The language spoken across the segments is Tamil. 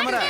தாமரை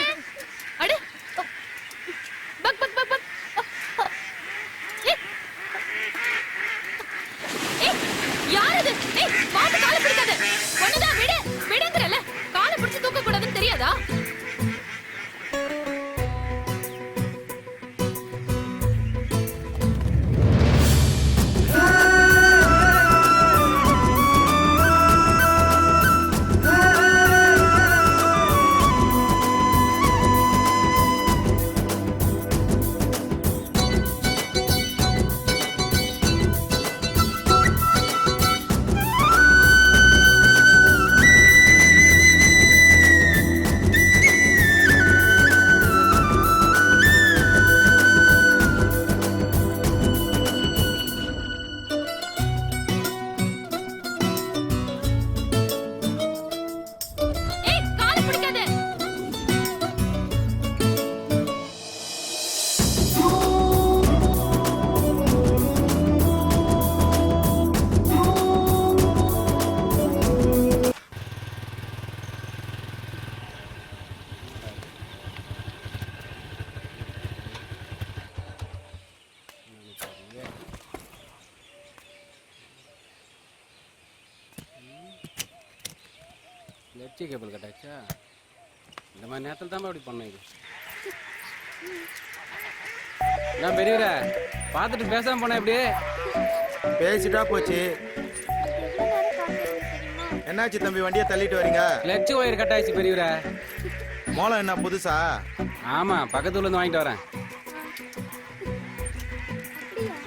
லெப்டி கேபிள் கட்டாச்சா? இந்த மாதிரி நேரத்தில் தான் அப்படி பண்ண இது நான் பெரியவரே பார்த்துட்டு பேசாம போனேன் இப்படி பேசிட்டா போச்சு. என்னாச்சு தம்பி வண்டியை தள்ளிட்டு வரீங்க? கிளச்சு ஒயர் கட்டாச்சு பெரியவரே. மோளம் என்ன புதுசா? ஆமாம் பக்கத்துல இருந்து வாங்கிட்டு வரேன்.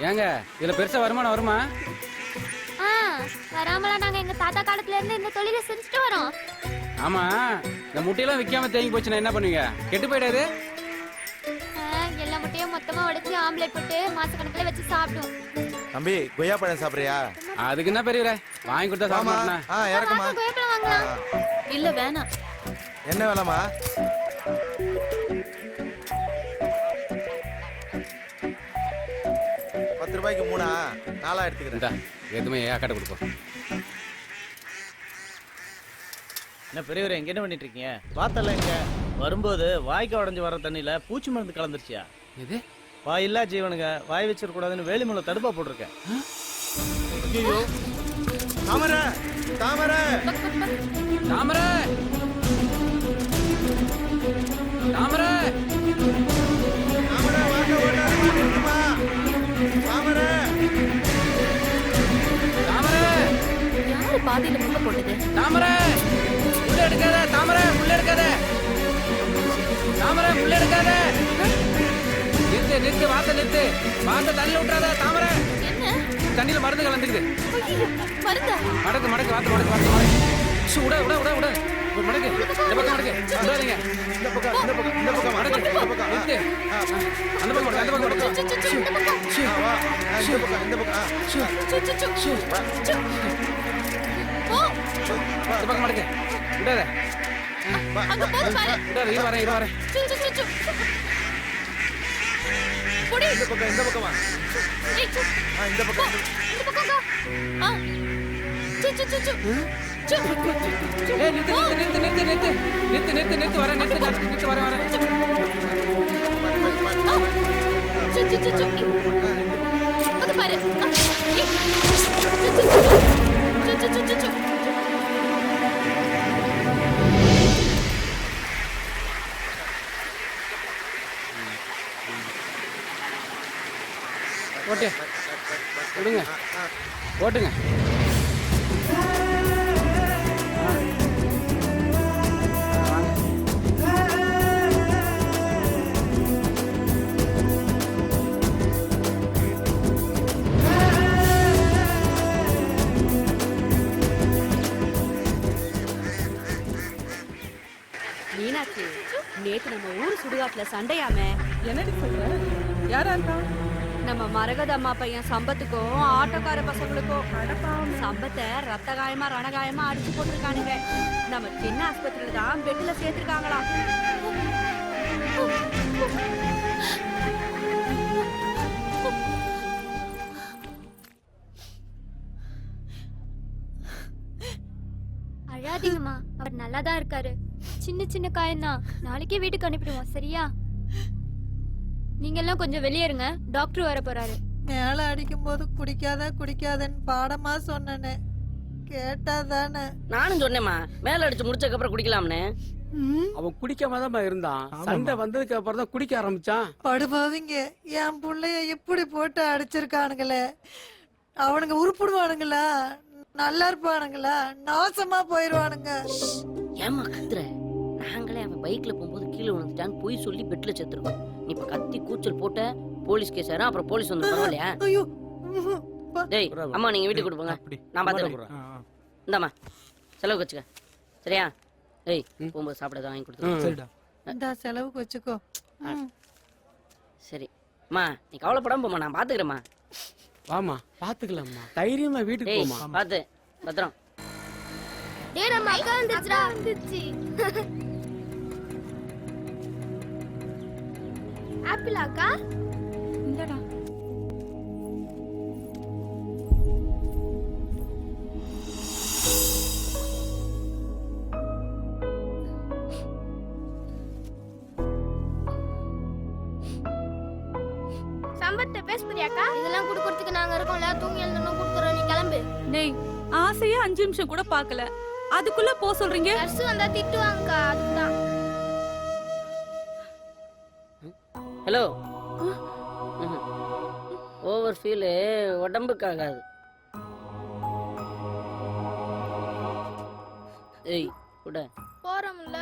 ஏங்க இதில் பெருசாக வருமானம் வருமா? ஆ வராமலா நாங்க எங்க தாத்தா காலத்துல இருந்து இந்த தொழிலை செஞ்சுட்டு வரோம். ஆமாம் இந்த முட்டையெல்லாம் விற்காம தேங்கி போச்சுன்னா என்ன பண்ணுவீங்க? கெட்டு போயிடாது எல்லா முட்டையும் மொத்தமா உடைச்சு ஆம்லெட் போட்டு மாசக்கணக்குல வச்சு சாப்பிடுவோம். தம்பி கொய்யா பழம் சாப்பிடுறியா? அதுக்கு என்ன பெரியவரே வாங்கி கொடுத்தா சாப்பிட ஆமா. மாட்டேனா? ஆ இறக்குமா? இல்ல வேணாம். என்ன வேலைமா பத்து ரூபாய்க்கு மூணா? நாலா எடுத்துக்கிறேன். எதுவுமே ஏக்காட்ட கொடுப்போம்? என்ன பெரியவர் எங்க என்ன பண்ணிட்டு இருக்கீங்க பார்த்தல இங்க வரும்போது வாய்க்கு உடஞ்சு வர தண்ணியில பூச்சி மருந்து கலந்துருச்சியா? எது? வாய் இல்லா ஜீவனுங்க வாய் வச்சிருக்க கூடாதுன்னு வேலிமலை தடுப்பா போட்டிருக்கேன். ஐயோ தாமரை தாமரை. தாமரை. தாமரை. பாதியில முட்டை போட்டது? தாமரை. எடுக்காத தாமரை உள்ள எடுக்காத தாமரை உள்ள எடுக்காத நிறுத்து நிறுத்து வாத்த நிறுத்து. வாத்த தண்ணி விட்டுறாத தாமரை. என்ன? தண்ணியில மருந்து? கலந்துக்குது மடக்கு மடக்கு வாத்து மடக்கு வாத்து மடக்கு. விட விட விட ஒரு மடக்கு. இந்த பக்கம் மடக்கு விடாதீங்க இந்த பக்கம் இந்த பக்கம் இந்த பக்கம் மடக்கு. இந்த பக்கம். நிறுத்து. அந்த பக்கம் மடக்கு அந்த பக்கம் மடக்கு. இந்த பக்கம். இந்த பக்கம் இந்த பக்கம் மடக்கு விடாத அங்க போது பாரு விடாத இரு வரேன் இரு வரேன் சு, சு, சு, சு. புடி. இந்த பக்கம் இந்த பக்கம் வா ஏய், சு. ஆ, இந்த பக்கம் இந்த- பக்கம் வா. ஆ. சு, சு, சு, சு. சு. ஏய் வரேன் வரேன் வரேன். சு, சு, சு, சு. பாரு. சு, சு, சு, சு. சு, சு, சு, விடுங்க ஓட்டுங்க. மீனாட்சி நேத்து நம்ம ஊர் சுடுகாட்டுல சண்டையாமே. என்னடி சொல்ற? யாரா இருக்கா நம்ம மரகத அம்மா பையன் சம்பத்துக்கும் ஆட்டோக்கார பசங்களுக்கும் சம்பத்தை ரத்த காயமா ரணகாயமா அடிச்சு போட்டிருக்கானுங்க. நம்ம சின்ன ஆஸ்பத்திரியில தான் பெட்ல சேர்த்திருக்காங்களா? அழாதீங்கம்மா. அவர் நல்லா தான் இருக்காரு. சின்ன சின்ன காயம்தான். நாளைக்கே வீட்டுக்கு அனுப்பிடுவோம். சரியா? நீங்க எல்லாம் கொஞ்சம் வெளியே இருங்க டாக்டர் வர போறாரு. மேல அடிக்கும்போது குடிக்காத குடிக்காதன்னு பாடமா சொன்னனே. கேட்டா தானே நானும் சொன்னேம்மா. மேல அடிச்சு முடிச்சதுக்கு அப்புறம் குடிக்கலாம்னு. அவன் குடிக்காம தான் இருந்தான் சண்டை வந்ததுக்கு அப்புறம் தான் குடிக்க ஆரம்பிச்சான். படுபாவிங்க என் புள்ளைய இப்படி போட்டு அடிச்சிருக்கானுங்களே. அவனுங்க உருப்பிடுவானுங்களா? நல்லா இருப்பானுங்களா? நாசமா போயிருவானுங்க. ஏமா கத்துற? நாங்களே அவன் பைக்ல போகும்போது கீழே விழுந்துட்டான்னு போய் சொல்லி பெட்ல செத்துருக்கோம் நீ இப்ப கத்தி கூச்சல் போட்ட போலீஸ் கேஸ் ஆயிரும் அப்புறம் போலீஸ் வந்து பரவாயில்லையா. டேய் அம்மா நீங்க வீட்டுக்கு கொடுப்போங்க நான் பாத்துக்கிறேன். இந்தாம்மா செலவு வச்சுக்க. சரியா? ஏய் போகும்போது சாப்பிட வாங்கி கொடுத்து சரிடா. இந்தா செலவுக்கு வச்சுக்கோ. சரி. அம்மா நீ கவலைப்படாம போம்மா நான் பாத்துக்கிறேம்மா. வாமா பாத்துக்கலாம்மா. தைரியமா வீட்டுக்கு டேய் போமா பாத்து பத்திரம். டேய் நம்ம அக்கா வந்துச்சுடா வந்துச்சு ஆப்பிள் அக்கா? இந்தடா. சம்பத்த பேச போறியாக்கா இதெல்லாம் குடுக்கறதுக்கு நாங்க இருக்கோம்ல. தூங்கி எழுந்தணும் குடுக்குறோம். நீ கிளம்பு. டேய் ஆசையா அஞ்சு நிமிஷம் கூட பார்க்கல. அதுக்குள்ள போ சொல்றீங்க? நர்ஸ் வந்தா திட்டுவாங்கக்கா. அதுதான் ஹலோ. ஓவர் ஃபீலு உடம்புக்கு ஆகாது ஏய் கூட போறோம்ல.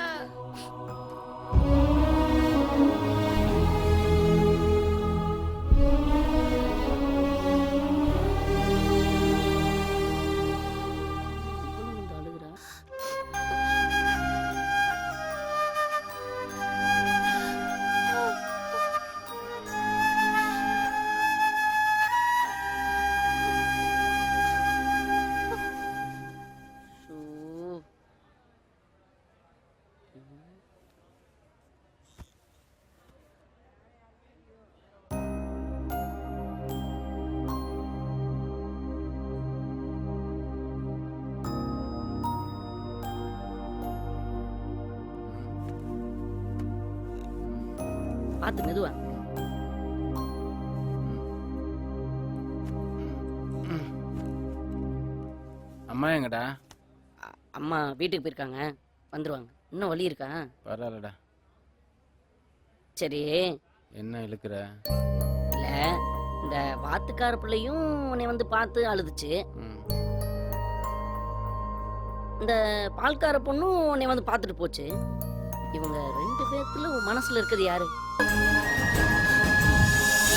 பார்த்து மெதுவா அம்மா எங்கடா? அம்மா வீட்டுக்கு போயிருக்காங்க. வந்துருவாங்க. இன்னும் வலி இருக்கா? பரவாயில்லடா சரி. என்ன இழுக்கிற? இல்ல இந்த வாத்துக்கார பிள்ளையும் உன்னை வந்து பார்த்து அழுதுச்சு. இந்த பால்கார பொண்ணும் உன்னை வந்து பார்த்துட்டு போச்சு. இவங்க ரெண்டு பேர்த்துல உன் மனசுல இருக்கிறது யாரு?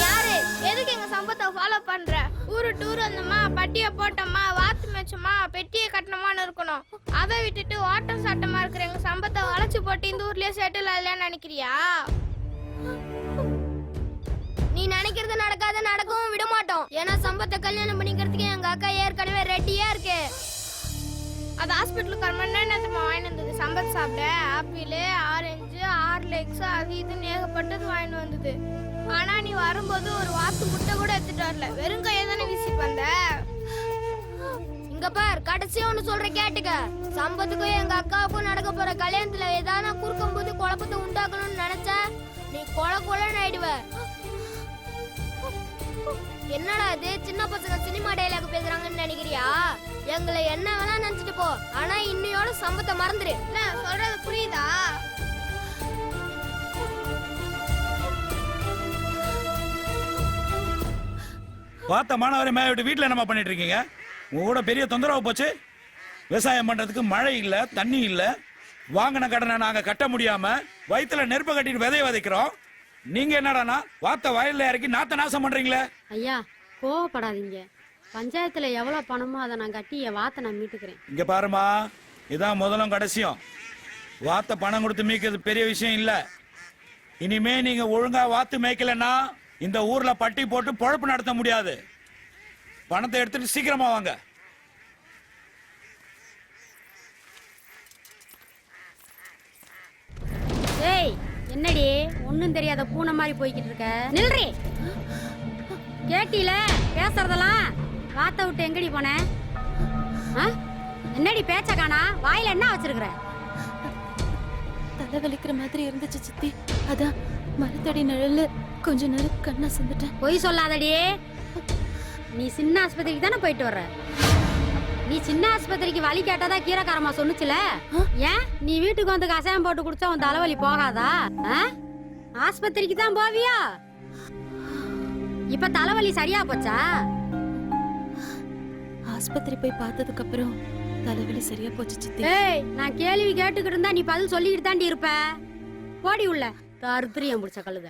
யாரு? எதுக்கு எங்க சம்பத்தை ஃபாலோ பண்ற? ஊரு டூர் வந்தோமா பட்டிய போட்டோமா வாத்து மேய்ச்சோமா பெட்டியை கட்டணுமான்னு இருக்கணும். அதை விட்டுட்டு ஓட்டம் சாட்டமா இருக்கிற எங்க சம்பத்தை வளைச்சு போட்டு இந்த ஊர்லயே செட்டில் ஆகலன்னு நினைக்கிறியா? நீ நினைக்கிறது நடக்காத நடக்கவும் விட மாட்டோம் ஏன்னா சம்பத்தை கல்யாணம் பண்ணிக்கிறதுக்கு எங்க அக்கா ஏற்கனவே ரெட்டியா இருக்கு. அது ஹாஸ்பிட்டலுக்கு ஒரு மணி நேரத்துமா வாங்கிட்டு வந்தது. சம்பத் சாப்பிட. ஆப்பிள் ஆரஞ்சு ஆர்லெக்ஸ் அது இதுன்னு ஏகப்பட்டது வாங்கிட்டு வந்தது. ஆனால் நீ வரும்போது ஒரு வாத்து முட்டை கூட எடுத்துட்டு வரல. வெறும் கையை தானே விசிட் வந்த? இங்க பார் கடைசியா ஒன்று சொல்ற கேட்டுக்க. சம்பத்துக்கும் எங்க அக்காவுக்கும் நடக்க போற கல்யாணத்துல ஏதாவது குறுக்கும் போது குழப்பத்தை உண்டாக்கணும்னு நினைச்ச நீ கொலை கொலன்னு ஆயிடுவ. என்னடா இது? சின்ன பசங்க சினிமா டைலாக் பேசுறாங்கன்னு நினைக்கிறியா? எங்களை என்ன வேணா நினைச்சிட்டு போ. ஆனா இன்னையோட சம்பத்தை மறந்துரு. என்ன சொல்றது புரியுதா? பார்த்த மாணவரை மேல விட்டு வீட்டுல என்னம்மா பண்ணிட்டு இருக்கீங்க? உங்க கூட பெரிய தொந்தரவு போச்சு. விவசாயம் பண்றதுக்கு மழை இல்ல தண்ணி இல்ல. வாங்கின கடனை நாங்க கட்ட முடியாம வயித்துல நெருப்ப கட்டிட்டு விதைய விதைக்கிறோம். நீங்க என்னடானா வாத்த வயல்ல இறக்கி நாத்த நாசம் பண்றீங்களே? ஐயா கோவப்படாதீங்க. பஞ்சாயத்துல எவ்வளவு பணமோ அதை நான் கட்டி என் வாத்தை நான் மீட்டுக்கிறேன். இங்க பாருமா இதான் முதலும் கடைசியும். வாத்த பணம் கொடுத்து மீக்கிறது பெரிய விஷயம் இல்ல. இனிமே நீங்க ஒழுங்கா வாத்து மேய்க்கலன்னா இந்த ஊர்ல பட்டி போட்டு பொழப்பு நடத்த முடியாது. பணத்தை எடுத்துட்டு சீக்கிரமா வாங்க ஏய் என்னடி ஒண்ணும் தெரியாத பூனை மாதிரி போய்கிட்டு இருக்க. நில்றி. கேட்டில பேசுறதெல்லாம் வாத்த விட்டு எங்கடி போன? என்னடி பேச்ச காணா? வாயில என்ன வச்சிருக்கிற? தலை வலிக்கிற மாதிரி இருந்துச்சு சித்தி. அதான் மரத்தடி நிழல்ல கொஞ்ச நேரம் கண்ணா சந்துட்டேன். பொய் சொல்லாதடி. நீ சின்ன ஆஸ்பத்திரிக்கு தானே போயிட்டு வர்ற? நீ சின்ன ஆஸ்பத்திரிக்கு வழி கேட்டதா கீரைக்காரமா சொன்னுச்சுல? ஏன்? நீ வீட்டுக்கு வந்து கஷாயம் போட்டு குடிச்சா உன் தலைவலி போகாதா? ஆ? ஆஸ்பத்திரிக்கு தான் போவியா? இப்ப தலைவலி சரியா போச்சா? ஆஸ்பத்திரி போய் பார்த்ததுக்கு அப்புறம் தலைவலி சரியா போச்சு சித்தி. ஏய் நான் கேள்வி கேட்டுக்கிட்டு இருந்தா நீ பதில் சொல்லிக்கிட்டு தாண்டி இருப்ப. போடி உள்ள. தருத்திரியம் பிடிச்ச கழுத.